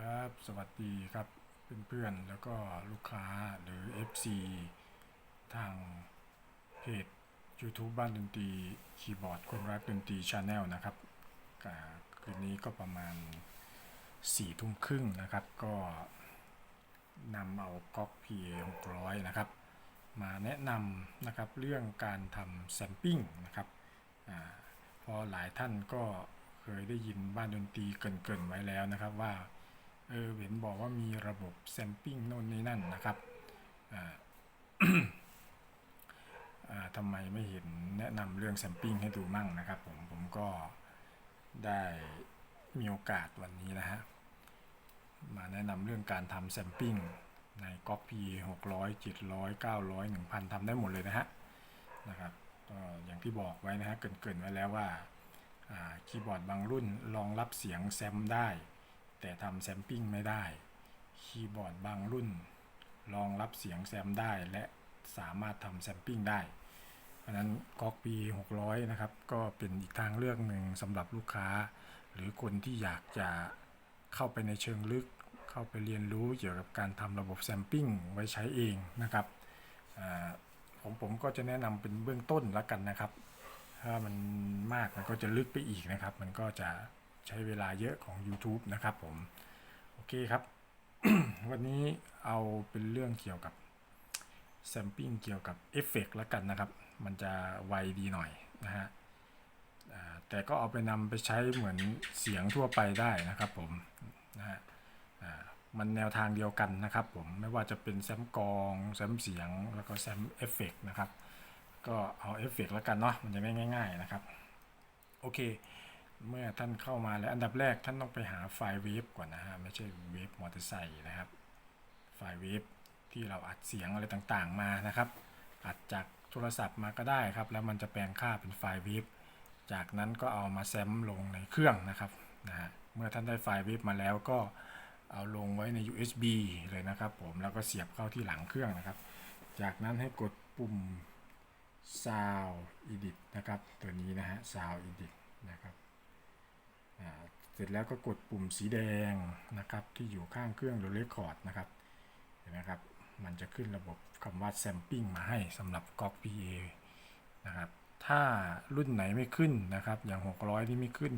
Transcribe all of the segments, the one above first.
ครับ สวัสดีครับเพื่อนๆแล้วก็ลูกค้าหรือ FC ทางเพจ YouTube บ้านดนตรีคีย์บอร์ดคนรักดนตรีชาแนลนะครับคืนนี้ก็ประมาณ4ี่ทุ่มครึ่งนะครับ ก็นำเอาก๊อก PA 600 นะครับ มาแนะนำนะครับเรื่องการทำแซมปิ้งนะครับอพอหลายท่านก็เคยได้ยินบ้านดนตรีเกินๆไว้แล้วนะครับว่า เออเห็นบอกว่ามีระบบแซมปิ้งโน่นนี่นั่นนะครับอ่าทำไมไม่เห็นแนะนำเรื่องแซมปิ้งให้ดูมั่งนะครับผมผมก็ได้มีโอกาสวันนี้นะฮะมาแนะนำเรื่องการทำแซมปิ้งในก๊อก P 600 700 900 1000ทำได้หมดเลยนะฮะนะครับก็อย่างที่บอกไว้นะฮะเกินๆไว้แล้วว่าคีย์บอร์ดบางรุ่นรองรับเสียงแซมได้ แต่ทำแซมปิ้งไม่ได้ คีย์บอร์ดบางรุ่น รองรับเสียงแซมได้และสามารถทำแซมปิ้งได้ เพราะนั้นก๊อกปี600 นะครับ ก็เป็นอีกทางเลือกหนึ่งสำหรับลูกค้า หรือคนที่อยากจะเข้าไปในเชิงลึก เข้าไปเรียนรู้เกี่ยวกับการทำระบบแซมปิ้งไว้ใช้เองนะครับผมผมก็จะแนะนำเป็นเบื้องต้นแล้วกันนะครับ ถ้ามันมากมันก็จะลึกไปอีกนะครับ มันก็จะ ใช้เวลาเยอะของ YouTube นะครับผม โอเคครับ วันนี้เอาเป็นเรื่องเกี่ยวกับแซมปิ้งเกี่ยวกับเอฟเฟกต์แล้วกันนะครับ มันจะไวดีหน่อยนะฮะแต่ก็เอาไปนำไปใช้เหมือนเสียงทั่วไปได้นะครับผมนะฮะมันแนวทางเดียวกันนะครับผมไม่ว่าจะเป็นแซมกองแซมเสียงแล้วก็แซมเอฟเฟกต์นะครับ ก็เอาเอฟเฟกต์แล้วกันเนาะมันจะไม่ง่าย ๆนะครับ โอเค เมื่อท่านเข้ามาแล้วอันดับแรกท่านต้องไปหาไฟล์เวฟก่อนนะฮะไม่ใช่เวฟมอเตอร์ไซค์นะครับ ไฟล์เวฟที่เราอัดเสียงอะไรต่างๆมานะครับ อัดจากโทรศัพท์มาก็ได้ครับ แล้วมันจะแปลงค่าเป็นไฟล์เวฟจากนั้นก็เอามาแซมลงในเครื่องนะครับนะฮะเมื่อท่านได้ไฟล์เวฟมาแล้วก็เอาลงไว้ใน USB เลยนะครับ ผมแล้วก็เสียบเข้าที่หลังเครื่องนะครับ จากนั้นให้กดปุ่ม Sound Edit นะครับ ตัวนี้นะฮะ Sound Edit นะครับ เสร็จแล้วก็กดปุ่มสีแดงนะครับที่อยู่ข้างเครื่องหรือ Record นะครับเห็นไหมครับมันจะขึ้นระบบคำว่า Sampling มาให้สำหรับก๊อก PA นะครับถ้ารุ่นไหนไม่ขึ้นนะครับ อย่าง 600 ที่ไม่ขึ้น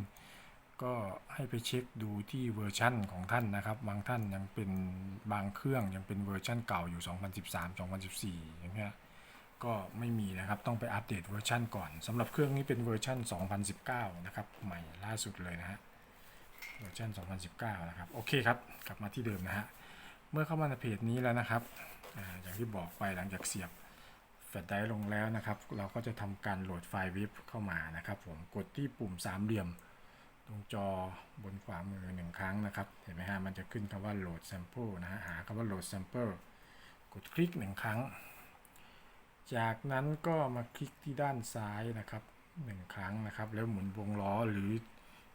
ก็ให้ไปเช็คดูที่เวอร์ชั่นของท่านนะครับ บางท่านยังเป็นบางเครื่องยังเป็นเวอร์ชั่นเก่าอยู่ 2013 2014 อย่างเงี้ย ก็ไม่มีนะครับ ต้องไปอัปเดตเวอร์ชันก่อนสำหรับเครื่องนี้เป็นเวอร์ชัน2019 นะครับ ใหม่ล่าสุดเลยนะฮะเวอร์ชัน2019 นะครับ โอเคครับ กลับมาที่เดิมนะฮะ เมื่อเข้ามาในเพจนี้แล้วนะครับออย่างที่บอกไปหลังจากเสียบแฟลชไดรฟ์ลงแล้วนะครับ เราก็จะทำการโหลดไฟล์วิบเข้ามานะครับผมกดที่ปุ่มสามเหลี่ยม ตรงจอบนขวามือหนึ่งครั้งนะครับ เห็นไหมฮะ มันจะขึ้นคำว่า load sample นะฮะ หาคำว่า load sample กดคลิกหนึ่งครั้ง จากนั้นก็มาคลิกที่ด้านซ้ายนะครับหนึ่งครั้งนะครับ แล้วหมุนวงล้อหรือ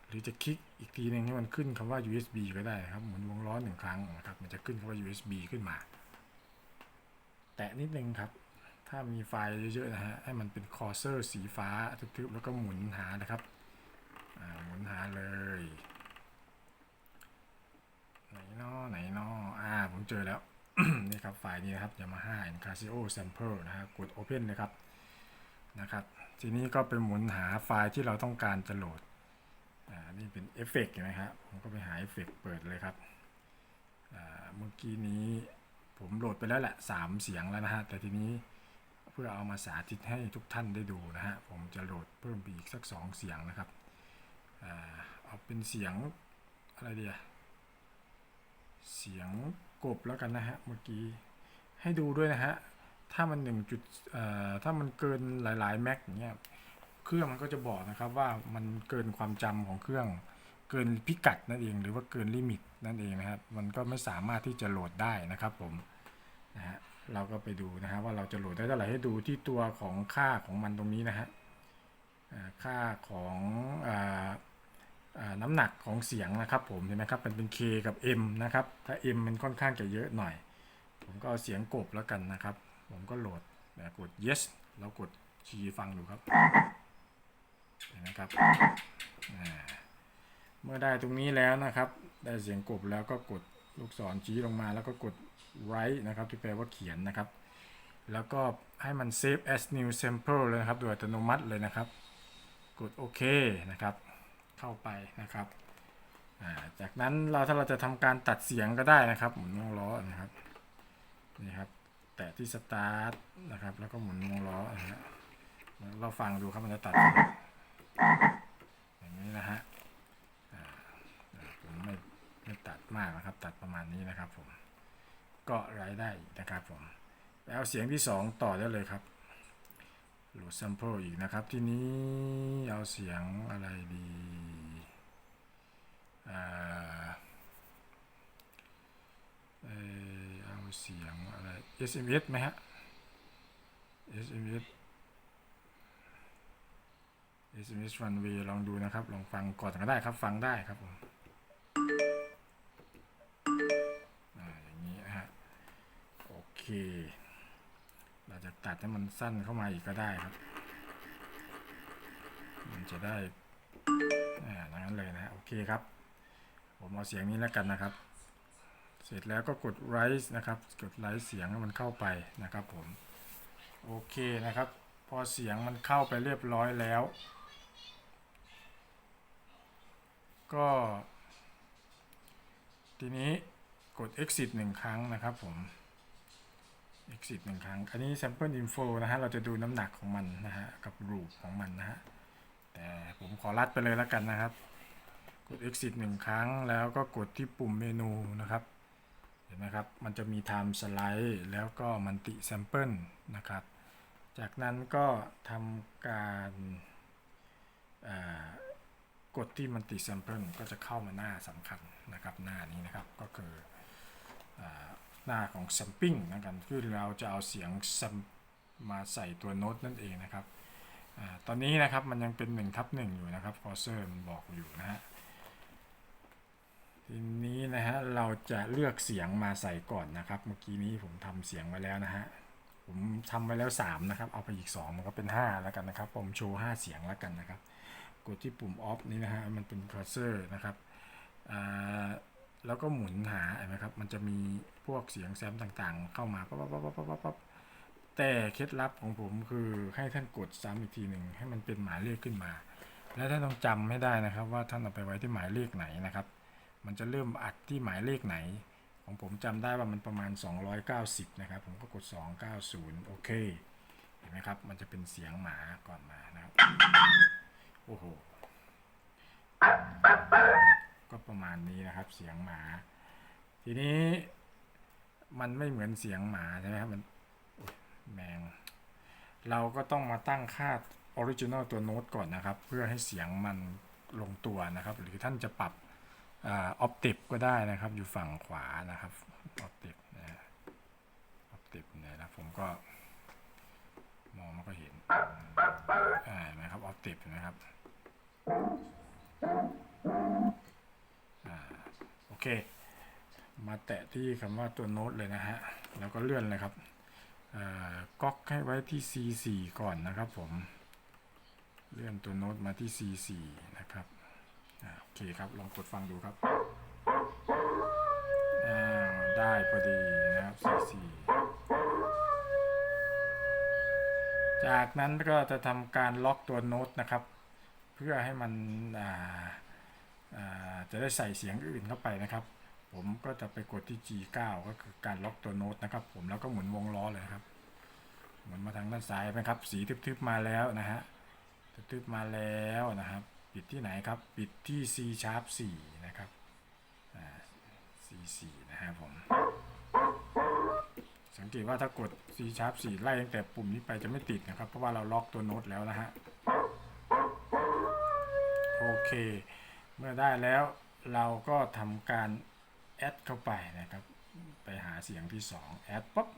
หรือจะคลิกอีกทีหนึงให้มันขึ้นคำว่า USB ก็ได้ครับ หมุนวงล้อหนึ่งครั้งนะครับ มันจะขึ้นคำว่า USB ขึ้นมา แตะนิดนึงครับ ถ้ามีไฟล์เยอะๆนะฮะ ให้มันเป็นคอร์เซอร์สีฟ้าทึบๆแล้วก็หมุนหานะครับหมุนหาเลย ไหนนอไหนนออ่า ผมเจอแล้ว นี่ครับไฟล์นี้นะครับ Yamaha and Casio Sample นะฮะกด Open เลยครับนะครับ ทีนี้ก็ไปหมุนหาไฟล์ที่เราต้องการจะโหลดอ่านี่เป็นเอฟเฟกต์เห็นไหมครับผมก็ไปหาเอฟเฟกต์เปิดเลยครับอ่าเมื่อกี้นี้ผมโหลดไปแล้วแหละสามเสียงแล้วนะฮะ แต่ทีนี้เพื่อเอามาสาธิตให้ทุกท่านได้ดูนะฮะ ผมจะโหลดเพิ่มไปอีกสักสองเสียงนะครับอ่าเอาเป็นเสียงอะไรเดียเสียง กบแล้วกันนะฮะเมื่อกี้ให้ดูด้วยนะฮะถ้ามันหนึ่งจุดถ้ามันเกินหลายๆแม็กอย่างเงี้ยเครื่องมันก็จะบอกนะครับว่ามันเกินความจำของเครื่อง เกินพิกัดนั่นเอง หรือว่าเกินลิมิตนั่นเองนะครับมันก็ไม่สามารถที่จะโหลดได้นะครับผมนะฮะเราก็ไปดูนะฮะว่าเราจะโหลดได้เท่าไหร่ให้ดูที่ตัวของค่าของมันตรงนี้นะฮะค่าของอาอ่าน้ำหนักของเสียงนะครับผมเห็นไหมครับมันเป็น K กับ M นะครับ ถ้า M มันค่อนข้างจะเยอะหน่อย ผมก็เอาเสียงกบแล้วกันนะครับ ผมก็โหลดนะกด yes แล้วกดคีย์ฟังดูครับเห็นนะครับเมื่อได้ตรงนี้แล้วนะครับ ได้เสียงกบแล้วก็กดลูกศรชี้ลงมา แล้วก็กด write นะครับที่แปลว่าเขียนนะครับ แล้วก็ให้มัน save as new sample เลยนะครับ โดยอัตโนมัติเลยนะครับ กดโอเคนะครับ เข้าไปนะครับจากนั้นเราถ้าเราจะทำการตัดเสียงก็ได้นะครับหมุนวงล้อนะครับนี่ครับแตะที่ start นะครับ แล้วก็หมุนวงล้อนะฮะเราฟังดูครับมันจะตัด อย่างนี้นะฮะผมไม่ไม่ตัดมากนะครับ ตัดประมาณนี้นะครับผมก็รายได้นะครับผมไปเอาเสียงที่ 2 ต่อได้เลยครับโหลด sample อีกนะครับ ที่นี้เอาเสียงอะไรดี เออเอาเสียงอะไร SMS ไหมฮะ SMS SMS runway ลองดูนะครับ ลองฟังก่อนก็ได้ครับ ฟังได้ครับผมอย่างนี้นะฮะ โอเค เราจะตัดให้มันสั้นเข้ามาอีกก็ได้ครับ มันจะได้อ่านั้นเลยนะฮะโอเคครับ ผมเอาเสียงนี้แล้วกันนะครับ เสร็จแล้วก็กด rise นะครับ กด rise เสียงให้มันเข้าไปนะครับผม โอเคนะครับ พอเสียงมันเข้าไปเรียบร้อยแล้ว ก็ ทีนี้กด exit หนึ่งครั้งนะครับผม exit หนึ่งครั้ง อันนี้ sample info นะฮะ เราจะดูน้ำหนักของมันนะฮะ กับ root ของมันนะฮะ แต่ผมขอรัดไปเลยแล้วกันนะครับ กด exit หนึ่งครั้งแล้วก็กดที่ปุ่มเมนูนะครับเห็นไหมครับ มันจะมี time slide แล้วก็ multi sample นะครับ จากนั้นก็ทำการกดที่ multi sample ก็จะเข้ามาหน้าสำคัญนะครับ หน้านี้นะครับก็คืออหน้าของ sampling นะครับคือเราจะเอาเสียงมาใส่ตัวโน้ตนั่นเองนะครับอตอนนี้นะครับมันยังเป็น1ทับ1อยู่นะครับ cursor มันบอกอยู่นะฮะ ทีนี้นะฮะเราจะเลือกเสียงมาใส่ก่อนนะครับ เมื่อกี้นี้ผมทำเสียงไว้แล้วนะฮะผมทำไว้แล้ว 3 นะครับ เอาไปอีก 2 มันก็เป็น 5 แล้วกันนะครับ ผมโชว์ 5 เสียงแล้วกันนะครับ กดที่ปุ่ม off นี้นะฮะมันเป็น cursor นะครับอ่าแล้วก็หมุนหาเห็นไหมครับ มันจะมีพวกเสียงแซมต่างๆ เข้ามาปั๊บปั๊บปั๊บปั๊บปั๊บปั๊บแต่เคล็ดลับของผมคือให้ท่านกดซ้ำอีกทีหนึ่งให้มันเป็นหมายเลขขึ้นมา และท่านต้องจำให้ได้นะครับ ว่าท่านเอาไปไว้ที่หมายเลขไหนนะครับ มันจะเริ่มอัดที่หมายเลขไหน ของผมจำได้ว่ามันประมาณ 290 นะครับ ผมก็กด 290 โอเค เห็นไหมครับ มันจะเป็นเสียงหมาก่อนมานะครับโอ้โหก็ประมาณนี้นะครับ เสียงหมา ทีนี้มันไม่เหมือนเสียงหมาใช่ไหมครับมันแมง เราก็ต้องมาตั้งค่าออริจินอลตัวโน้ตก่อนนะครับ เพื่อให้เสียงมันลงตัวนะครับ หรือท่านจะปรับ ออปติฟก็ได้นะครับ อยู่ฝั่งขวานะครับออปติฟนะออปติฟเนี่ยนะผมก็ มองไม่ค่อยเห็นอ่าเห็นะครับออปติฟนะครับอ่าโอเค มาแตะที่คำว่าตัวโน้ตเลยนะฮะ แล้วก็เลื่อนเลยครับอ่าก๊อกให้ไว้ที่ C4 ก่อนนะครับผม เลื่อนตัวโน้ตมาที่ C4 นะครับ โอเคครับ ลองกดฟังดูครับอ้าวได้พอดีนะครับ C4 จากนั้นก็จะทำการล็อกตัวโน้ตนะครับ เพื่อให้มันอ่าอ่าจะได้ใส่เสียงอื่นเข้าไปนะครับ ผมก็จะไปกดที่ G9 ก็คือการล็อกตัวโน้ตนะครับ ผมแล้วก็หมุนวงล้อเลยครับ หมุนมาทางด้านซ้ายนะครับ สีทึบๆมาแล้วนะฮะทึบๆมาแล้วนะครับ ปิดที่ไหนครับ ปิดที่ C sharp 4นะครับอ่า C 4นะครับผม สังเกตว่าถ้ากด C sharp 4ไล่ตั้งแต่ปุ่มนี้ไปจะไม่ติดนะครับ เพราะว่าเราล็อกตัวโน้ตแล้วนะฮะ โอเค เมื่อได้แล้วเราก็ทำการแอดเข้าไปนะครับ ไปหาเสียงที่ 2 แอดปุ๊บ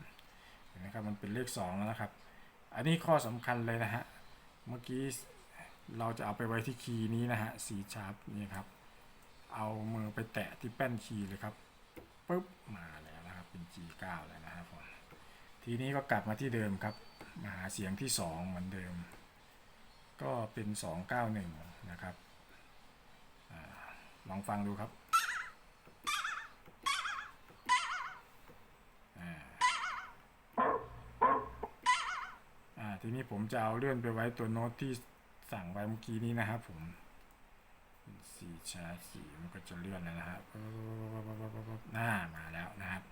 เห็นไหมครับ มันเป็นเลข2แล้วนะครับ อันนี้ข้อสำคัญเลยนะฮะ เมื่อกี้ เราจะเอาไปไว้ที่คีย์นี้นะฮะสีชาร์ปนี่ครับ เอามือไปแตะที่แป้นคีย์เลยครับปุ๊บมาแล้วนะครับเป็น G9 แล้วนะครับทีนี้ก็กลับมาที่เดิมครับมาหาเสียงที่ 2 เหมือนเดิม ก็เป็น 291 นะครับอลองฟังดูครับทีนี้ผมจะเอาเลื่อนไปไว้ตัวโน้ตที่ สั่งไว้เมื่อกี้นี้นะครับผมสีชาสีมันก็จะเลื่อนแล้วนะครับหน้ามาแล้วนะครับ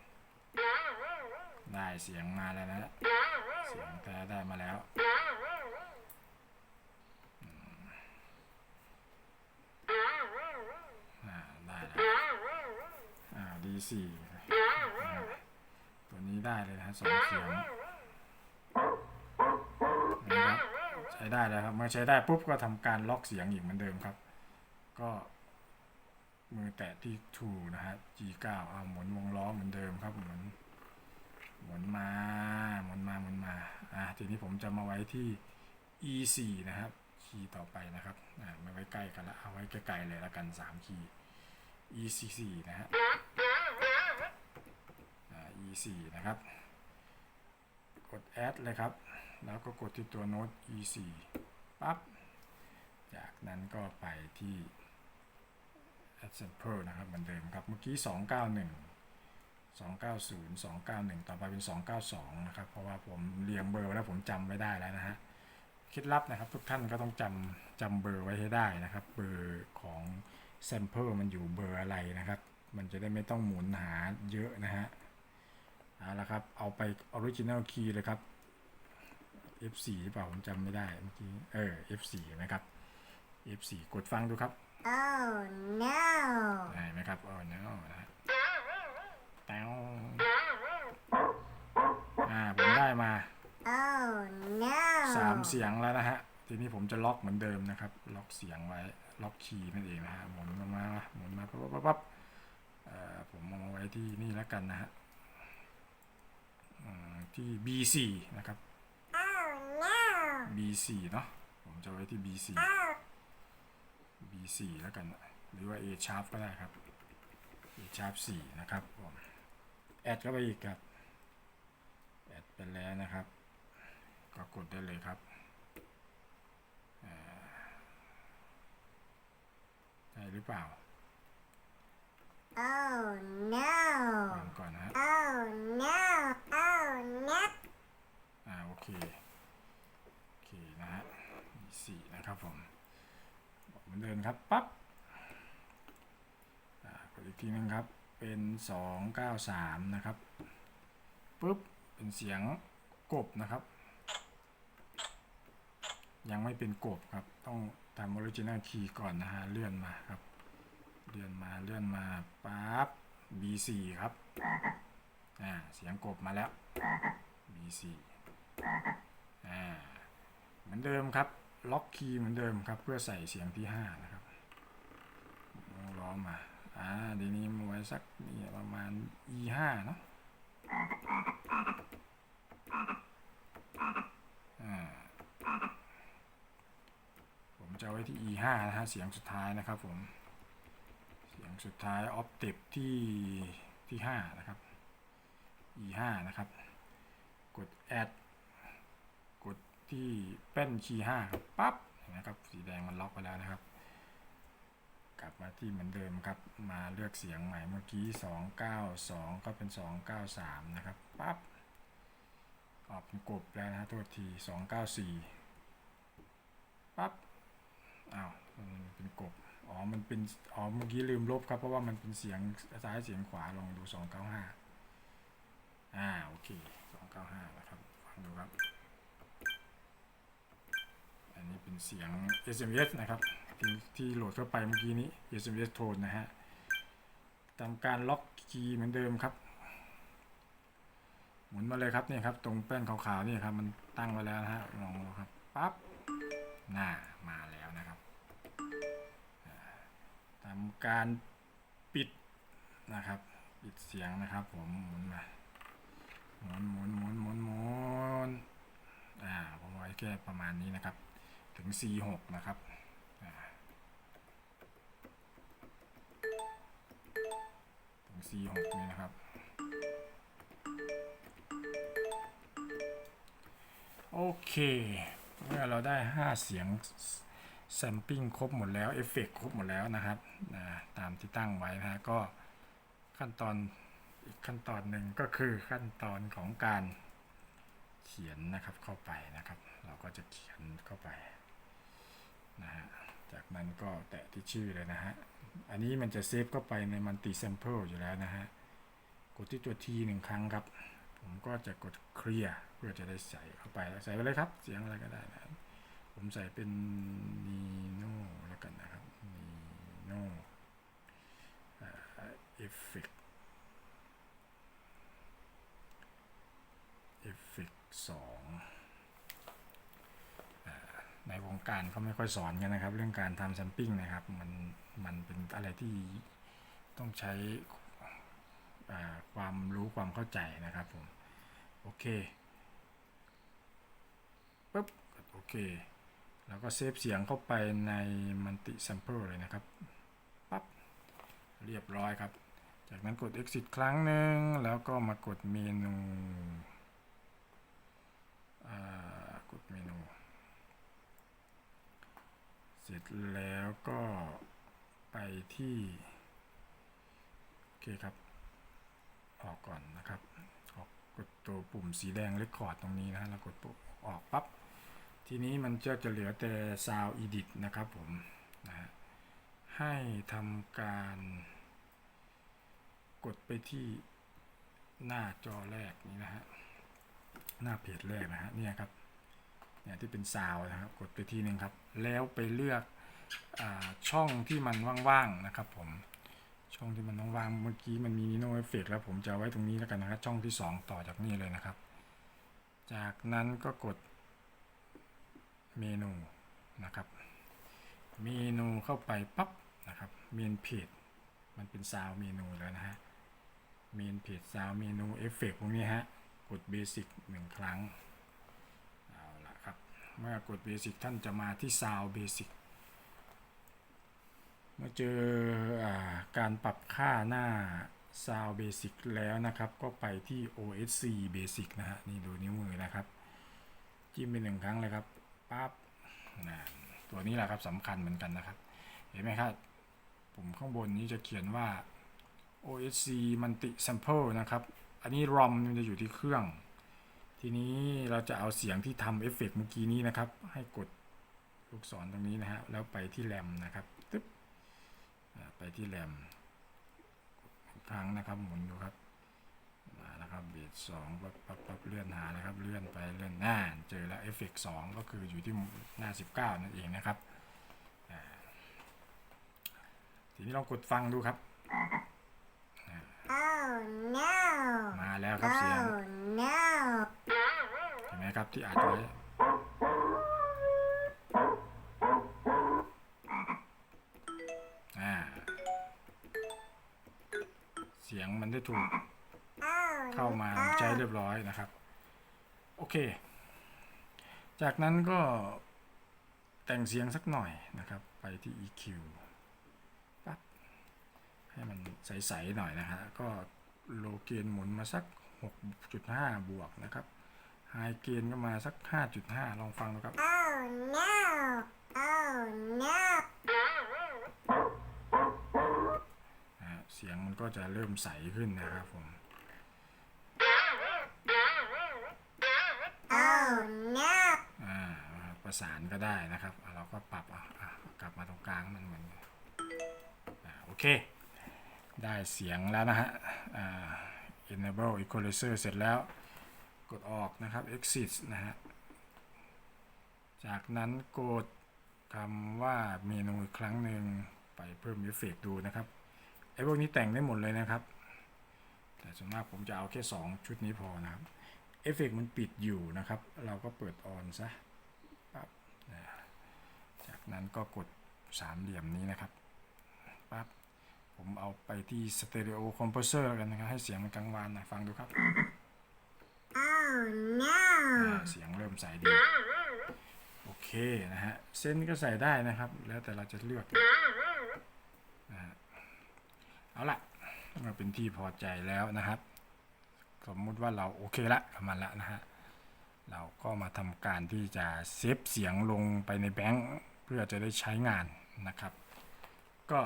ได้เสียงมาแล้วนะเสียงแต่ได้มาแล้วอ่าได้แล้วอ่าดีสี่ตัวนี้ได้เลยนะสองเสียง ใช้ได้แล้วครับเมื่อใช้ได้ปุ๊บก็ทำการล็อกเสียงอีกเหมือนเดิมครับ ก็มือแตะที่ True นะฮะ G9 เอาหมุนวงล้อเหมือนเดิมครับหมุนหมุนมาหมุนมาหมุนมาอะทีนี้ผมจะมาไว้ที่ E4 นะครับคีย์ต่อไปนะครับอ่าไม่ไว้ใกล้กันละเอาไว้ใกล้ๆเลยละกัน 3 คีย์ E4 นะฮะอ่า E4 นะครับ กด add เลยครับ แล้วก็กดที่ตัวโน้ต E4 ปั๊บ จากนั้นก็ไปที่ add sample นะครับเหมือนเดิมครับ เมื่อกี้ 291 290 291 ต่อไปเป็น 292 นะครับ เพราะว่าผมเรียงเบอร์แล้วผมจำไม่ได้แล้วนะฮะเคล็ดลับนะครับทุกท่านก็ต้องจำจำเบอร์ไว้ให้ได้นะครับ เบอร์ของ sample มันอยู่เบอร์อะไรนะครับ มันจะได้ไม่ต้องหมุนหาเยอะนะฮะเอาละครับ เอาไป original key เลยครับ F4 หรือเปล่าผมจำไม่ได้เมื่อกี้เออ F4 นะครับ F4 กดฟังดูครับ Oh no! ได้ไหมครับอ๋อเนาะนะฮะแต้วอ่าผมได้มา Oh no! สามเสียงแล้วนะฮะ ทีนี้ผมจะล็อกเหมือนเดิมนะครับ ล็อกเสียงไว้ ล็อกคีย์นั่นเองนะฮะหมุนมามาหมุนมาปั๊บปั๊บปั๊บปั๊บเอ่อผมเอามาไว้ที่นี่แล้วกันนะฮะอืมที่ B4 นะครับ Oh no! B4 เนาะผมจะไว้ที่ B4 Oh B4 แล้วกัน หรือว่า A sharp ก็ได้ครับ A sharp 4นะครับผมแอดเข้าไปอีกครับแอดไปแล้วนะครับ ก็กดได้เลยครับอ่าใช่หรือเปล่า Oh ฟัง no! ก่อนนะฮะ Oh no! Oh no! อ่าโอเค โอเคนะฮะ B4 นะครับผมเหมือนเดิมครับปั๊บกดอีกทีนึงครับ เป็น 293 นะครับปุ๊บเป็นเสียงกบนะครับ ยังไม่เป็นกบครับ ต้องทำ original key ก่อนนะฮะ เลื่อนมาครับ เลื่อนมาเลื่อนมาปั๊บ B4 ครับอ่าเสียงกบมาแล้ว B4 อ่าเหมือนเดิมครับ ล็อกคีย์เหมือนเดิมครับ เพื่อใส่เสียงที่5นะครับเอาล้อมาอ่าทีนี้มาไว้สักนี่ประมาณ E5 เนาะผมจะไว้ที่ E5 นะฮะเสียงสุดท้ายนะครับผม เสียงสุดท้ายออฟเ v บที่ที่ 5 นะครับ E5 นะครับ กด add ที่แป้นคีย์5ครับปั๊บเห็นะครับสีแดงมันล็อกไปแล้วนะครับ กลับมาที่เหมือนเดิมครับ มาเลือกเสียงใหม่เมื่อกี้ 292 ก็เป็น 293 นะครับปั๊บออกเป็นกบแล้วนะฮะโทษที294ปั๊บอ้าวมันเป็นกบอ๋อมันเป็นอ๋อเมื่อกี้ลืมลบครับ เพราะว่ามันเป็นเสียงซ้ายเสียงขวาลองดู 295อ่าโอเค 295นะครับฟังดูครับ อันนี้เป็นเสียง SMS นะครับที่ที่โหลดเข้าไปเมื่อกี้นี้ SMS โทนนะฮะทำการล็อกคีย์เหมือนเดิมครับ หมุนมาเลยครับนี่ครับ ตรงแป้นขาวๆนี่ครับ มันตั้งไว้แล้วนะฮะลองดูครับปั๊บหน้ามาแล้วนะครับอ่าทำการปิดนะครับ ปิดเสียงนะครับ ผมหมุนมาหมุนหมุนหมุนหมุนหมุนอ่าผมไว้แค่ประมาณนี้นะครับ ถึง C6 นะครับถึง C6 นี่นะครับ โอเค เมื่อเราได้ 5 เสียงแซมปิ้งครบหมดแล้ว เอฟเฟกครบหมดแล้วนะครับนะตามที่ตั้งไว้นะฮะก็ขั้นตอนอีกขั้นตอนหนึ่งก็คือขั้นตอนของการเขียนนะครับเข้าไปนะครับ เราก็จะเขียนเข้าไป นะฮะจากนั้นก็แตะที่ชื่อเลยนะฮะ อันนี้มันจะเซฟเข้าไปในมันติ sample อยู่แล้วนะฮะ กดที่ตัว T หนึ่งครั้งครับ ผมก็จะกดเคลียร์เพื่อจะได้ใส่เข้าไป ใส่ไปเลยครับ เสียงอะไรก็ได้นะ ผมใส่เป็นนีโน่แล้วกันนะครับนีโน่เอฟเฟกเอฟเฟกสองในวง การเขาไม่ค่อยสอนกันนะครับ เรื่องการทำแซมปิ้งนะครับ มันมันเป็นอะไรที่ต้องใช้ความรู้ความเข้าใจนะครับผม โอเคปุ๊บกดโอเค แล้วก็เซฟเสียงเข้าไปในมันติ sample เลยนะครับปั๊บเรียบร้อยครับ จากนั้นกด exit ครั้งหนึ่งแล้วก็มากดเมนูกดเมนู ร็จแล้วก็ไปที่ โอเคครับ ออกก่อนนะครับ ออกกดตัวปุ่มสีแดง Record ตรงนี้นะฮะแล้วกดปุ่มออกปั๊บ ทีนี้มันจะจะเหลือแต่ Sound Edit นะครับผมนะฮะให้ทำการกดไปที่หน้าจอแรกนี้นะฮะ หน้าเพจแรกนะฮะ เนี่ยครับ เนี่ยที่เป็นซาวนะครับ กดไปทีหนึ่งครับ แล้วไปเลือกอช่องที่มันว่างๆนะครับ ผมช่องที่มันว่างๆเมื่อกี้มันมีโนเอฟเฟกแล้วผมจะไว้ตรงนี้แล้วกันนะครับช่องที่ 2 ต่อจากนี้เลยนะครับ จากนั้นก็กดเมนูนะครับ เมนูเข้าไปปั๊บนะครับเมนเพจมันเป็นซาวเมนูแล้วนะฮะเมนเพจซาวเมนูเอฟเฟกพวกนี้ฮะกดเบสิกหนึ่งครั้ง เมื่อกดเบสิกท่านจะมาที่ซาวเบสิกเมื่อเจออการปรับค่าหน้า Sound Basic แล้วนะครับ ก็ไปที่ OSC Basic นะฮะนี่ดูนิ้วมือนะครับ จิ้มไปหนึ่งครั้งเลยครับปั๊บนะตัวนี้แหละครับสำคัญเหมือนกันนะครับ เห็นไหมครับผมข้างบนนี้จะเขียนว่า OSC Multi Sample นะครับ อันนี้ ROM มันจะอยู่ที่เครื่อง ทีนี้เราจะเอาเสียงที่ทำเอฟเฟกต์เมื่อกี้นี้นะครับ ให้กดลูกศรตรงนี้นะฮะแล้วไปที่แรมนะครับตึ๊บอ่าไปที่แรมอีกครั้งนะครับหมุนดูครับมาแล้วครับเบสสองปั๊บปั๊บปั๊บเลื่อนหานะครับ เลื่อนไปเลื่อนหน้าเจอแล้วเอฟเฟกสองก็คืออยู่ที่หน้า 19 นั่นเองนะครับอ่าทีนี้ลองกดฟังดูครับ Oh no! มาแล้วครับเสียง Oh no! เห็นไหมครับที่อัดไว้เสียงมันได้ถูกเข้ามาใช้เรียบร้อยนะครับ โอเค จากนั้นก็แต่งเสียงสักหน่อยนะครับ ไปที่ EQ ปั๊บให้มันใส ๆ หน่อยนะฮะก็โลเกนหมุนมาสัก 6.5 บวกนะครับ ไฮเกนก็มาสัก 5.5 ลองฟังดูครับ Oh no! Oh no! นะฮะเสียงมันก็จะเริ่มใสขึ้นนะครับผม Oh no! อ่าประสานก็ได้นะครับอะเราก็ปรับอะอะกลับมาตรงกลางมันเหมือนอ่าโอเค ได้เสียงแล้วนะฮะอ่า enable equalizer เสร็จแล้ว กดออกนะครับ exit นะฮะ จากนั้นกดคำว่าเมนูอีกครั้งหนึ่งไปเพิ่มเอฟเฟกดูนะครับไอ้พวกนี้แต่งได้หมดเลยนะครับ แต่ส่วนมากผมจะเอาแค่ 2 ชุดนี้พอนะครับเอฟเฟกมันปิดอยู่นะครับ เราก็เปิดออนซะปั๊บจากนั้นก็กดสามเหลี่ยมนี้นะครับปั๊บผมเอาไปที่สเต r ร o คอมเพรสเซอร์กันนะครับ ให้เสียงมันกลางวานหนะฟังดูครับ no! อ่าเสียงเริ่มใส่ดี โอเคนะฮะ เส้นก็ใส่ได้นะครับ แล้วแต่เราจะเลือกนะฮะเอาละมื่อเป็นที่พอใจแล้วนะครับ สมมุติว่าเราโอเคละกับมันละนะฮะ เราก็มาทำการที่จะเซฟเสียงลงไปในแบงค์เพื่อจะได้ใช้งานนะครับ ก็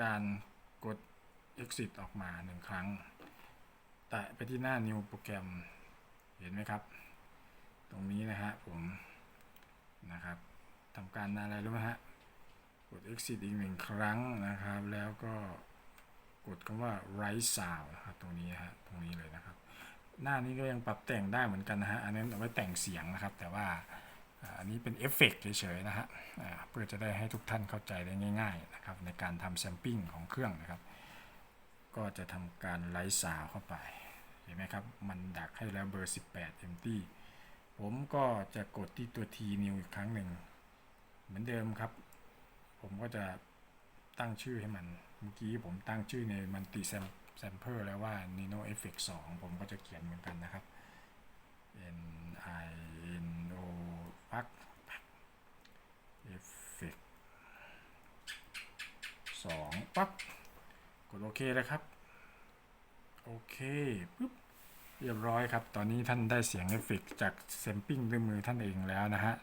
การกด exit ออกมาหนึ่งครั้ง แตะไปที่หน้า new โปรแกรมเห็นไหมครับ ตรงนี้นะฮะผมนะครับทำการอะไรรู้ไหมฮะ กด exit อีกหนึ่งครั้งนะครับ แล้วก็กดคำว่า right sound นะครับตรงนี้ฮะตรงนี้เลยนะครับ หน้านี้ก็ยังปรับแต่งได้เหมือนกันนะฮะ อันนั้นเอาไว้แต่งเสียงนะครับ แต่ว่าอันนี้เป็นเอฟเฟกเฉยๆนะฮะเพื่อจะได้ให้ทุกท่านเข้าใจได้ง่ายๆนะครับในการทำแซมปิ้งของเครื่องนะครับ ก็จะทำการไลท์ซาวเข้าไป ห็นไหมครับ มันดักให้แล้วเบอร์18 empty ผมก็จะกดที่ตัว T new อีกครั้งหนึ่ง เหมือนเดิมครับ ผมก็จะตั้งชื่อให้มัน เมื่อกี้ผมตั้งชื่อในมันติแซมแซมเ e อร์แล้วว่า Nino Effect 2 ผมก็จะเขียนเหมือนกันนะครับ N I N O พัก Effect 2ปั๊บ กดโอเคเลยครับ โอเคปุ๊บ เรียบร้อยครับ ตอนนี้ท่านได้เสียงเอฟเฟกจากแซมปิ้งด้วยมือท่านเองแล้วนะฮะ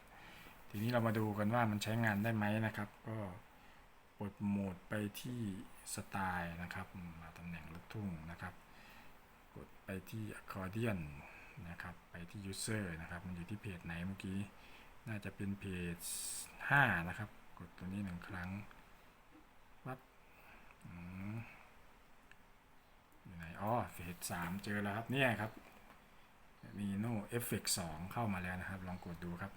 ทีนี้เรามาดูกันว่ามันใช้งานได้ไหมนะครับ ก็กดโหมดไปที่สไตล์นะครับ มาตำแหน่งลูกทุ่งนะครับ กดไปที่ accordion นะครับ ไปที่ user นะครับ มันอยู่ที่เพจไหนเมื่อกี้ น่าจะเป็นเพจ 5 นะครับ กดตัวนี้หนึ่งครั้งปั๊บอืมอ อ๋อเจ3เจอแล้วครับเนี่ยครับ Nino Effect 2เข้ามาแล้วนะครับ ลองกดดูครับ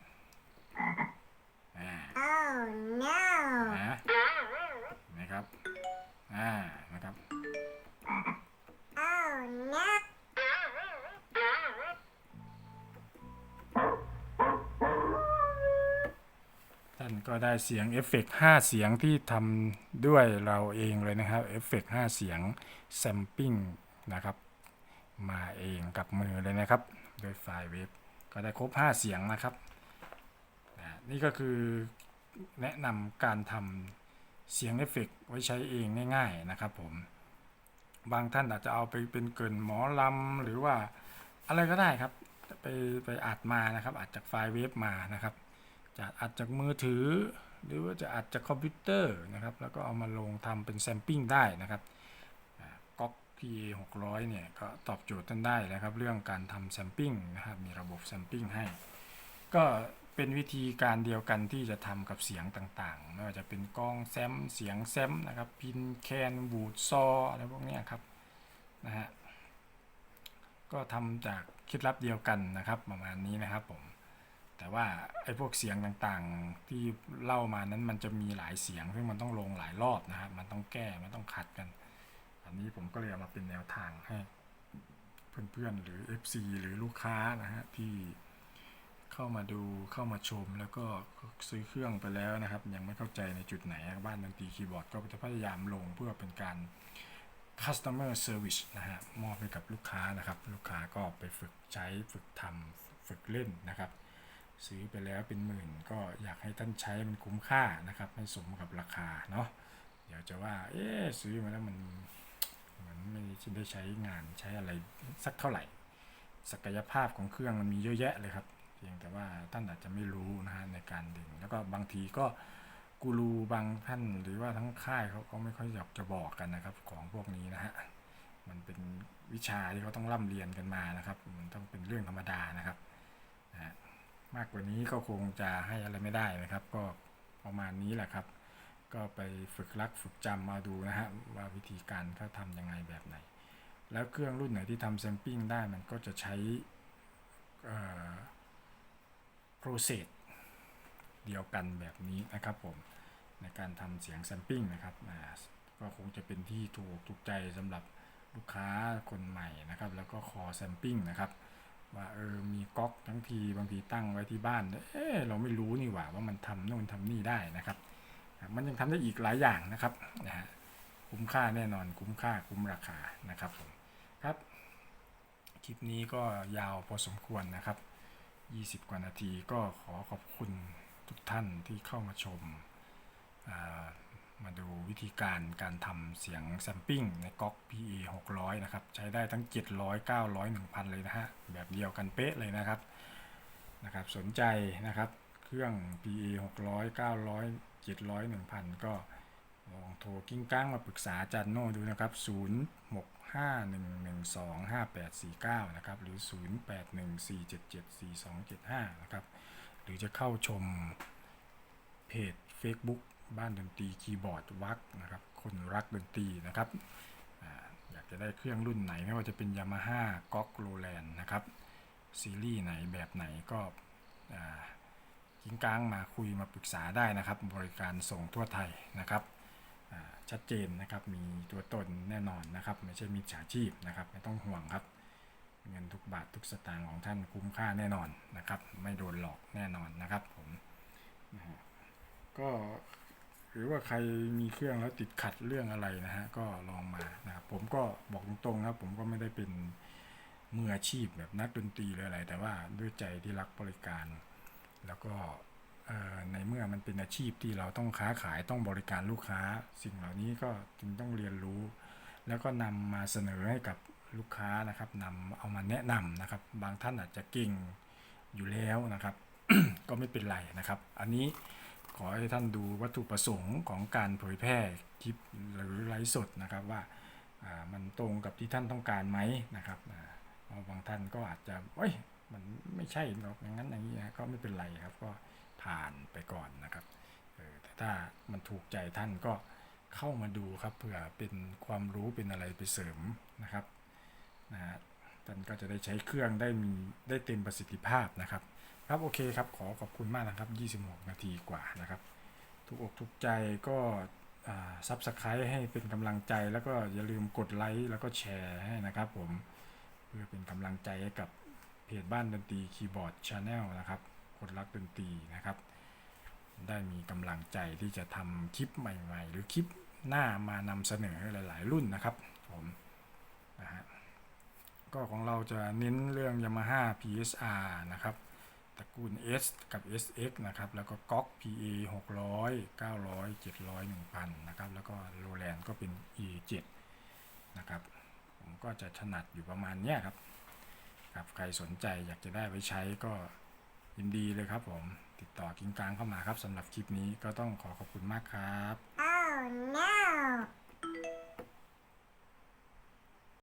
อ่า Oh no! นะนไหมครับอ่านะครับ Oh no! ท่านก็ได้เสียงเอฟเฟกต์5เสียงที่ทำด้วยเราเองเลยนะครับเอฟเฟกต์5เสียงแซมปิ้งนะครับ มาเองกับมือเลยนะครับ โดยไฟล์เว็บก็ได้ครบ 5 เสียงนะครับ นี่ก็คือแนะนำการทำเสียงเอฟเฟกไว้ใช้เองง่ายๆนะครับผม บางท่านอาจจะเอาไปเป็นเกินหมอลำหรือว่าอะไรก็ได้ครับ ไปไปอัดมานะครับ อัดจากไฟล์เว็บมานะครับ จะอัดจากมือถือ หรือว่าจะอัดจากคอมพิวเตอร์นะครับ แล้วก็เอามาลงทำเป็นแซมปิ้งได้นะครับ PA 600 เนี่ยก็ตอบโจทย์ท่านได้นะครับ เรื่องการทำแซมปิ้งนะครับ มีระบบแซมปิ้งให้ ก็เป็นวิธีการเดียวกันที่จะทำกับเสียงต่างๆ ไม่ว่าจะเป็นกล้องแซม เสียงแซมนะครับ พินแคนบูดซออะไรพวกนี้ครับนะฮะ ก็ทำจากเคล็ดลับเดียวกันนะครับ ประมาณนี้นะครับผม แต่ว่าไอ้พวกเสียงต่างๆที่เล่ามานั้นมันจะมีหลายเสียงซึ่งมันต้องลงหลายรอบนะครับ มันต้องแก้ มันต้องขัดกัน อันนี้ผมก็เลยเอามาเป็นแนวทางให้เพื่อนๆหรือ FC หรือลูกค้านะฮะที่เข้ามาดูเข้ามาชมแล้วก็ซื้อเครื่องไปแล้วนะครับ ยังไม่เข้าใจในจุดไหนบ้านดนตรีคีย์บอร์ดก็จะพยายามลงเพื่อเป็นการ customer service นะฮะมอบให้กับลูกค้านะครับ ลูกค้าก็ไปฝึกใช้ฝึกทำฝึกเล่นนะครับ ซื้อไปแล้วเป็นหมื่นก็อยากให้ท่านใช้มันคุ้มค่านะครับให้สมกับราคาเนาะเดี๋ยวจะว่าเอ๊ซื้อมาแล้วมัน มือนไม่ได้ใช้งานใช้อะไรสักเท่าไหร่ ศักยภาพของเครื่องมันมีเยอะแยะเลยครับ เพียงแต่ว่าท่านอาจจะไม่รู้นะฮะในการดึง แล้วก็บางทีก็กูรูบางท่านหรือว่าทั้งค่ายเขาก็ไม่ค่อยอยากจะบอกกันนะครับ ของพวกนี้นะฮะมันเป็นวิชาที่เขาต้องร่ำเรียนกันมานะครับ มันต้องเป็นเรื่องธรรมดานะครับนะมากกว่านี้ก็คงจะให้อะไรไม่ได้นะครับ ก็ประมาณนี้แหละครับ ก็ไปฝึกรักฝึกจำมาดูนะฮะว่าวิธีการเขาทำยังไงแบบไหน แล้วเครื่องรุ่นไหนที่ทำแซมปิ้งได้มันก็จะใช้โปรเซสเดียวกันแบบนี้นะครับผม ในการทำเสียงแซมปิ้งนะครับก็คงจะเป็นที่ถูกถูกใจสำหรับลูกค้าคนใหม่นะครับ แล้วก็คอแซมปิ้งนะครับว่าเออมีก๊อกทั้งทีบางทีตั้งไว้ที่บ้านเออเราไม่รู้นี่หว่าว่ามันทำโน่นทำนี่ได้นะครับ มันยังทำได้อีกหลายอย่างนะครับนะฮะคุ้มค่าแน่นอนคุ้มค่าคุ้มราคานะครับผมครับ คลิปนี้ก็ยาวพอสมควรนะครับ 20 กว่านาทีก็ขอขอบคุณทุกท่านที่เข้ามาชมามาดูวิธีการการทำเสียงแซมปิ้งในก๊อก PA 600 นะครับ ใช้ได้ทั้ง 700 900 1000 เลยนะฮะ แบบเดียวกันเป๊ะเลยนะครับนะครับ สนใจนะครับ เครื่อง PA 600 900 700 1000ก็ลองโทรกิ้งก้างมาปรึกษาจารย์โน่ดูนะครับ0 6 5 1 1 2 5 8 4 9นะครับ หรือ0 8 1 4 7 7 4 2 7 5นะครับ หรือจะเข้าชมเพจ Facebook บ้านดนตรีคีย์บอร์ดวักนะครับ คนรักดนตรีนะครับอยากจะได้เครื่องรุ่นไหนไม่ว่าจะเป็น Yamaha g o g l o l a n d นะครับ ซีรีส์ไหนแบบไหนก็ กิ้งก้างมาคุยมาปรึกษาได้นะครับ บริการส่งทั่วไทยนะครับชัดเจนนะครับมีตัวตนแน่นอนนะครับ ไม่ใช่มิจฉาชีพนะครับ ไม่ต้องห่วงครับ เงินทุกบาททุกสตางค์ของท่านคุ้มค่าแน่นอนนะครับ ไม่โดนหลอกแน่นอนนะครับผมนะฮะก็หรือว่าใครมีเครื่องแล้วติดขัดเรื่องอะไรนะฮะก็ลองมานะครับผมก็บอกตรงๆครับ ผมก็ไม่ได้เป็นมืออาชีพแบบนักดนตรีหรืออะไร แต่ว่าด้วยใจที่รักบริการ แล้วก็ในเมื่อมันเป็นอาชีพที่เราต้องค้าขายต้องบริการลูกค้า สิ่งเหล่านี้ก็จึงต้องเรียนรู้ แล้วก็นำมาเสนอให้กับลูกค้านะครับนำเอามาแนะนำนะครับ บางท่านอาจจะเก่งอยู่แล้วนะครับ ก็ไม่เป็นไรนะครับ อันนี้ขอให้ท่านดูวัตถุประสงค์ของการเผยแพร่คลิปหรือไลฟ์สดนะครับว่ามันตรงกับที่ท่านต้องการไหมนะครับบางท่านก็อาจจะเอ้ย มันไม่ใช่หรอกอย่างนั้นอย่างนี้นะก็ไม่เป็นไรครับ ก็ผ่านไปก่อนนะครับเออแต่ถ้ามันถูกใจท่านก็เข้ามาดูครับเผื่อเป็นความรู้เป็นอะไรไปเสริมนะครับนะฮะท่านก็จะได้ใช้เครื่องได้มีได้เต็มประสิทธิภาพนะครับ ครับโอเคครับขอขอบคุณมากนะครับ 26 นาทีกว่านะครับถูกอกถูกใจก็ซับสไครต์ให้เป็นกำลังใจแล้วก็อย่าลืมกดไลค์แล้วก็แชร์ให้นะครับผมเพื่อเป็นกำลังใจให้กับ เพจบ้านดนตรีคีย์บอร์ดชาแนลนะครับคนรักดนตรีนะครับ ได้มีกำลังใจที่จะทำคลิปใหม่ๆ หรือคลิปหน้ามานำเสนอหลายๆ รุ่นนะครับผมนะฮะก็ของเราจะเน้นเรื่อง Yamaha PSR นะครับตระกูล S กับ SX นะครับ แล้วก็ก๊อก PA 600 900 700 1000 นะครับ แล้วก็โรแลนก็เป็น E7 นะครับ ผมก็จะถนัดอยู่ประมาณเนี้ยครับ ครับใครสนใจอยากจะได้ไว้ใช้ก็ยินดีเลยครับผม ติดต่อกิ้งกลางเข้ามาครับสำหรับคลิปนี้ก็ต้องขอขอบคุณมากครับ Oh no!